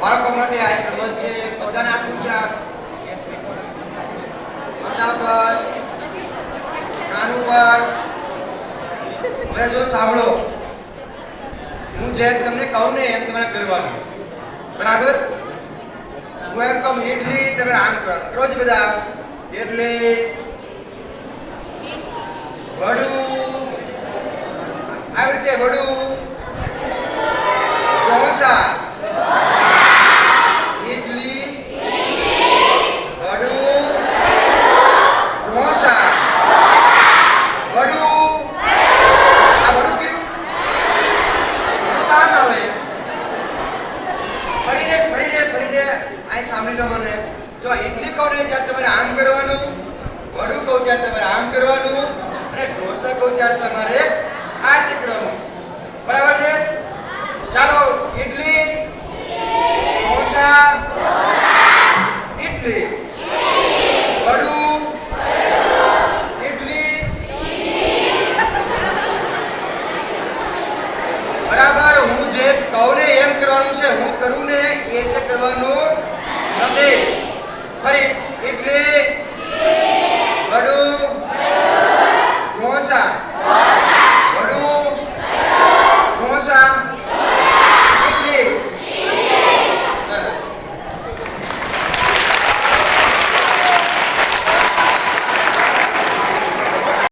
માટે આ એક રમત છે. બધાને હાથ ઊંચા. માથા પર, કાન ઉપર. હવે જો સાંભળો. હું જેમ તમને કહું ને એમ તમારે કરવાનું. બરાબર? હું એમ કહું એટલી તમે આમ કરો છો બધા? એટલે વડું. આવી રીતે વડું. સમજો મને. જો ઇડલી કહો ને ત્યારે તમારે આમ કરવાનું, વડું કહું ત્યારે તમારે આમ કરવાનું, અને ઢોસા કહું ત્યારે તમારે આ જ કરવાનું. બરાબર છે? ચાલો ઇડલી ઢોસા ઇડલી વડું ઇડલી બરાબર, હું જે કહું ને એમ કરવાનું છે, હું કરું ને એ જે